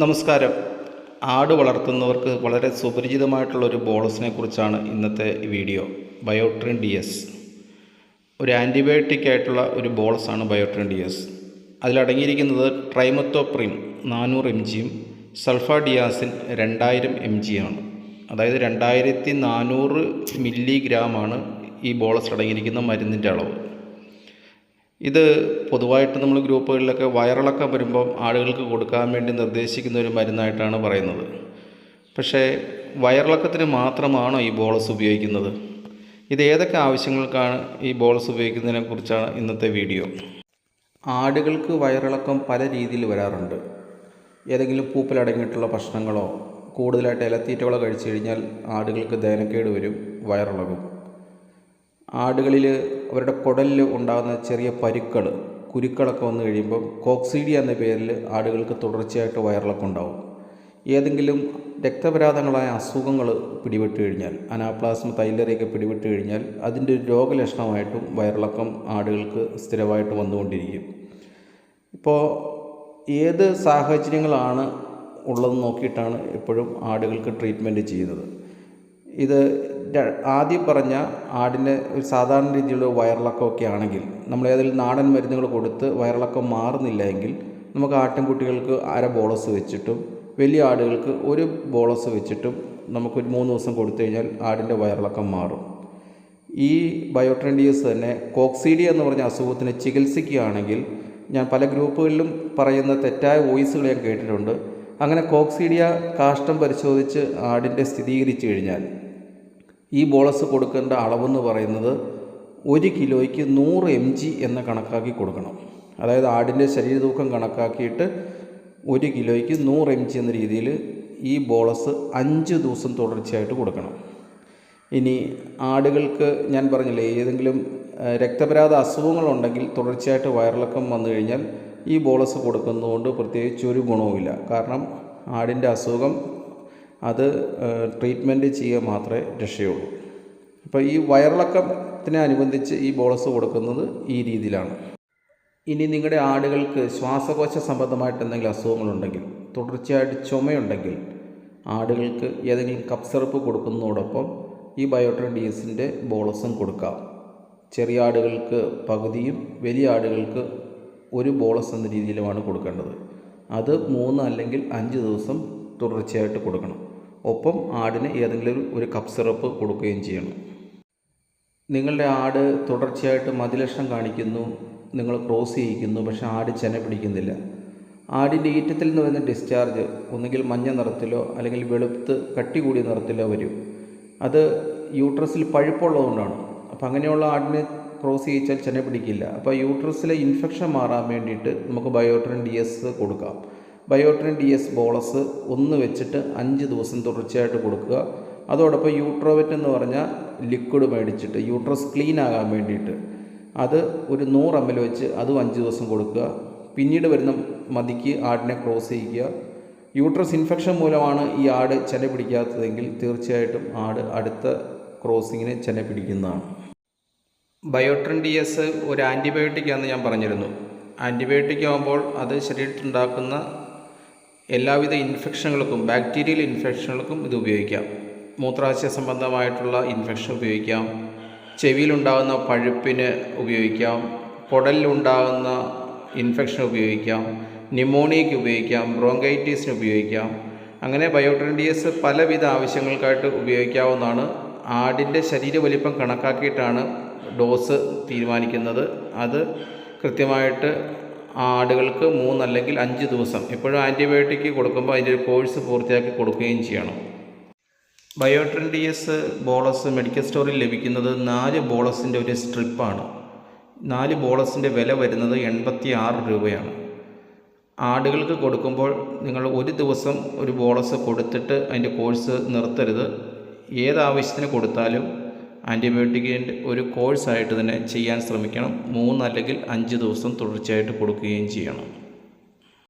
നമസ്കാരം. ആട് വളർത്തുന്നവർക്ക് വളരെ സുപരിചിതമായിട്ടുള്ള ഒരു ബോളസിനെ കുറിച്ചാണ് ഇന്നത്തെ വീഡിയോ. ബയോട്രിൻ ഡി എസ് ഒരു ആന്റിബയോട്ടിക് ആയിട്ടുള്ള ഒരു ബോളസാണ് ബയോട്രിൻ ഡി എസ് അതിലടങ്ങിയിരിക്കുന്നത് ട്രൈമത്തോപ്രിം നാനൂറ് എം ജിയും സൾഫാഡിയാസിൻ രണ്ടായിരം എം ആണ്. അതായത് രണ്ടായിരത്തി നാനൂറ് മില്ലിഗ്രാമാണ് ഈ ബോളസ് അടങ്ങിയിരിക്കുന്ന മരുന്നിന്റെ അളവ്. ഇത് പൊതുവായിട്ട് നമ്മൾ ഗ്രൂപ്പുകളിലൊക്കെ വയറിളക്കം വരുമ്പം ആളുകൾക്ക് കൊടുക്കാൻ വേണ്ടി നിർദ്ദേശിക്കുന്ന ഒരു മരുന്നായിട്ടാണ് പറയുന്നത്. പക്ഷേ വയറിളക്കത്തിന് മാത്രമാണോ ഈ ബോളസ് ഉപയോഗിക്കുന്നത്? ഇത് ഏതൊക്കെ ആവശ്യങ്ങൾക്കാണ് ഈ ബോളസ് ഉപയോഗിക്കുന്നതിനെ കുറിച്ചാണ് ഇന്നത്തെ വീഡിയോ. ആടുകൾക്ക് വയറിളക്കം പല രീതിയിൽ വരാറുണ്ട്. ഏതെങ്കിലും പൂപ്പിലടങ്ങിയിട്ടുള്ള ഭക്ഷണങ്ങളോ കൂടുതലായിട്ട് ഇലത്തീറ്റകളോ കഴിച്ചു കഴിഞ്ഞാൽ ആടുകൾക്ക് ദഹനക്കേട് വരും വയറിളകും. ആടുകളിൽ അവരുടെ കുടലിൽ ഉണ്ടാകുന്ന ചെറിയ പരുക്കൾ കുരുക്കളൊക്കെ വന്നു കഴിയുമ്പോൾ കോക്സീഡിയ എന്ന പേരിൽ ആടുകൾക്ക് തുടർച്ചയായിട്ട് വയറിളക്കം ഉണ്ടാവും. ഏതെങ്കിലും രക്തപരാധങ്ങളായ അസുഖങ്ങൾ പിടിപെട്ട് കഴിഞ്ഞാൽ അനാപ്ലാസ്മ തൈലറിയൊക്കെ പിടിപെട്ട് കഴിഞ്ഞാൽ അതിന്റെ ഒരു രോഗലക്ഷണമായിട്ടും വയറിളക്കം ആടുകൾക്ക് സ്ഥിരമായിട്ട് വന്നുകൊണ്ടിരിക്കും. ഇപ്പോൾ ഏത് സാഹചര്യങ്ങളാണ് ഉള്ളതെന്ന് നോക്കിയിട്ടാണ് എപ്പോഴും ആടുകൾക്ക് ട്രീറ്റ്മെന്റ് ചെയ്യുന്നത്. ഇത് ആദ്യം പറഞ്ഞ ആടിന് ഒരു സാധാരണ രീതിയിലുള്ള വയറിളക്കമൊക്കെ ആണെങ്കിൽ നമ്മൾ ഏതെങ്കിലും നാടൻ മരുന്നുകൾ കൊടുത്ത് വയറിളക്കം മാറുന്നില്ല എങ്കിൽ നമുക്ക് ആട്ടിൻകുട്ടികൾക്ക് അര ബോളസ് വെച്ചിട്ടും വലിയ ആടുകൾക്ക് ഒരു ബോളസ് വെച്ചിട്ടും നമുക്ക് ഒരു മൂന്ന് ദിവസം കൊടുത്തു കഴിഞ്ഞാൽ ആടിന്റെ വയറിളക്കം മാറും. ഈ ബയോട്രെൻഡിയസ് തന്നെ കോക്സീഡിയ എന്ന് പറഞ്ഞ അസുഖത്തിന് ചികിത്സിക്കുകയാണെങ്കിൽ ഞാൻ പല ഗ്രൂപ്പുകളിലും പറയുന്ന തെറ്റായ വോയിസുകൾ ഞാൻ കേട്ടിട്ടുണ്ട്. അങ്ങനെ കോക്സീഡിയ കാഷ്ടം പരിശോധിച്ച് ആടിന്റെ സ്ഥിരീകരിച്ചു കഴിഞ്ഞാൽ ഈ ബോളസ് കൊടുക്കേണ്ട അളവെന്ന് പറയുന്നത് ഒരു കിലോയ്ക്ക് നൂറ് എം ജി എന്ന് കണക്കാക്കി കൊടുക്കണം. അതായത് ആടിന്റെ ശരീരതൂക്കം കണക്കാക്കിയിട്ട് ഒരു കിലോയ്ക്ക് നൂറ് എം ജി എന്ന രീതിയിൽ ഈ ബോളസ് അഞ്ച് ദിവസം തുടർച്ചയായിട്ട് കൊടുക്കണം. ഇനി ആടുകൾക്ക് ഞാൻ പറഞ്ഞില്ലേ ഏതെങ്കിലും രക്തപരാധ അസുഖങ്ങളുണ്ടെങ്കിൽ തുടർച്ചയായിട്ട് വയറിളക്കം വന്നു കഴിഞ്ഞാൽ ഈ ബോളസ് കൊടുക്കുന്നതുകൊണ്ട് പ്രത്യേകിച്ച് ഒരു ഗുണവുമില്ല. കാരണം ആടിന്റെ അസുഖം അത് ട്രീറ്റ്മെന്റ് ചെയ്യുക മാത്രമേ രക്ഷയുള്ളൂ. അപ്പോൾ ഈ വയറിളക്കത്തിനെ അനുബന്ധിച്ച് ഈ ബോളസ് കൊടുക്കുന്നത് ഈ രീതിയിലാണ്. ഇനി നിങ്ങളുടെ ആടുകൾക്ക് ശ്വാസകോശ സംബന്ധമായിട്ട് എന്തെങ്കിലും അസുഖങ്ങളുണ്ടെങ്കിൽ തുടർച്ചയായിട്ട് ചുമയുണ്ടെങ്കിൽ ആടുകൾക്ക് ഏതെങ്കിലും കപ്പ് സിറപ്പ് കൊടുക്കുന്നതോടൊപ്പം ഈ ബയോട്രിൻ ഡി എസിന്റെ ബോളസും കൊടുക്കാം. ചെറിയ ആടുകൾക്ക് പകുതിയും വലിയ ആടുകൾക്ക് ഒരു ബോളസ് എന്ന രീതിയിലുമാണ് കൊടുക്കേണ്ടത്. അത് മൂന്ന് അല്ലെങ്കിൽ അഞ്ച് ദിവസം തുടർച്ചയായിട്ട് കൊടുക്കണം. ഒപ്പം ആടിന് ഏതെങ്കിലും ഒരു- കപ്പ് സിറപ്പ് കൊടുക്കുകയും ചെയ്യണം. നിങ്ങളുടെ ആട് തുടർച്ചയായിട്ട് മതിലക്ഷണം കാണിക്കുന്നു നിങ്ങൾ ക്രോസ് ചെയ്യിക്കുന്നു പക്ഷെ ആട് ചെന പിടിക്കുന്നില്ല. ആടിന്റെ ഈറ്റത്തിൽ നിന്ന് വരുന്ന ഡിസ്ചാർജ് ഒന്നുകിൽ മഞ്ഞ നിറത്തിലോ അല്ലെങ്കിൽ വെളുത്ത് കട്ടി കൂടിയ നിറത്തിലോ വരും. അത് യൂട്രസിൽ പഴുപ്പുള്ളതുകൊണ്ടാണ്. അപ്പം അങ്ങനെയുള്ള ആടിനെ ക്രോസ് ചെയ്യിച്ചാൽ ചെന പിടിക്കില്ല. അപ്പോൾ യൂട്രസിലെ ഇൻഫെക്ഷൻ മാറാൻ വേണ്ടിയിട്ട് നമുക്ക് ബയോട്രൻ ഡി എസ് കൊടുക്കാം. ബയോട്രിൻ ഡി എസ് ബോളസ് ഒന്ന് വെച്ചിട്ട് അഞ്ച് ദിവസം തുടർച്ചയായിട്ട് കൊടുക്കുക. അതോടൊപ്പം യൂട്രോവെറ്റ് എന്ന് പറഞ്ഞാൽ ലിക്വിഡ് മേടിച്ചിട്ട് യൂട്രസ് ക്ലീൻ ആകാൻ വേണ്ടിയിട്ട് അത് ഒരു നൂറ് എം എൽ വെച്ച് അതും അഞ്ച് ദിവസം കൊടുക്കുക. പിന്നീട് വരുന്ന മതിക്ക് ആടിനെ ക്രോസ് ചെയ്യിക്കുക. യൂട്രസ് ഇൻഫെക്ഷൻ മൂലമാണ് ഈ ആട് ചെന പിടിക്കാത്തതെങ്കിൽ തീർച്ചയായിട്ടും ആട് അടുത്ത ക്രോസിങ്ങിന് ചെന പിടിക്കുന്നതാണ്. ബയോട്രിൻ ഡി എസ് ഒരു ആന്റിബയോട്ടിക് ആണെന്ന് ഞാൻ പറഞ്ഞിരുന്നു. ആന്റിബയോട്ടിക് ആകുമ്പോൾ അത് ശരീരത്തിലുണ്ടാക്കുന്ന എല്ലാവിധ ഇൻഫെക്ഷനുകൾക്കും ബാക്ടീരിയൽ ഇൻഫെക്ഷനുകൾക്കും ഇത് ഉപയോഗിക്കാം. മൂത്രാശയ സംബന്ധമായിട്ടുള്ള ഇൻഫെക്ഷൻ ഉപയോഗിക്കാം. ചെവിയിലുണ്ടാകുന്ന പഴുപ്പിന് ഉപയോഗിക്കാം. കുടലിലുണ്ടാകുന്ന ഇൻഫെക്ഷൻ ഉപയോഗിക്കാം. ന്യൂമോണിയയ്ക്ക് ഉപയോഗിക്കാം. ബ്രോങ്കൈറ്റീസിന് ഉപയോഗിക്കാം. അങ്ങനെ ബയോട്രൻഡിയസ് പലവിധ ആവശ്യങ്ങൾക്കായിട്ട് ഉപയോഗിക്കാവുന്നതാണ്. ആടിന്റെ ശരീര വലിപ്പം കണക്കാക്കിയിട്ടാണ് ഡോസ് തീരുമാനിക്കുന്നത്. അത് കൃത്യമായിട്ട് ആടുകൾക്ക് മൂന്നല്ലെങ്കിൽ അഞ്ച് ദിവസം. എപ്പോഴും ആന്റിബയോട്ടിക് കൊടുക്കുമ്പോൾ അതിന്റെ ഒരു കോഴ്സ് പൂർത്തിയാക്കി കൊടുക്കുകയും ചെയ്യണം. Biotrin D S bolus medical സ്റ്റോറിൽ ലഭിക്കുന്നത് നാല് ബോളസിന്റെ ഒരു സ്ട്രിപ്പാണ്. നാല് ബോളസിന്റെ വില വരുന്നത് എൺപത്തി ആറ് രൂപയാണ്. ആടുകൾക്ക് കൊടുക്കുമ്പോൾ നിങ്ങൾ ഒരു ദിവസം ഒരു ബോളസ് കൊടുത്തിട്ട് അതിന്റെ കോഴ്സ് നിർത്തരുത്. ഏതാവശ്യത്തിന് കൊടുത്താലും ആന്റിബയോട്ടിക്കിന്റെ ഒരു കോഴ്സായിട്ട് തന്നെ ചെയ്യാൻ ശ്രമിക്കണം. മൂന്ന് അല്ലെങ്കിൽ അഞ്ച് ദിവസം തുടർച്ചയായിട്ട് കൊടുക്കുകയും ചെയ്യണം.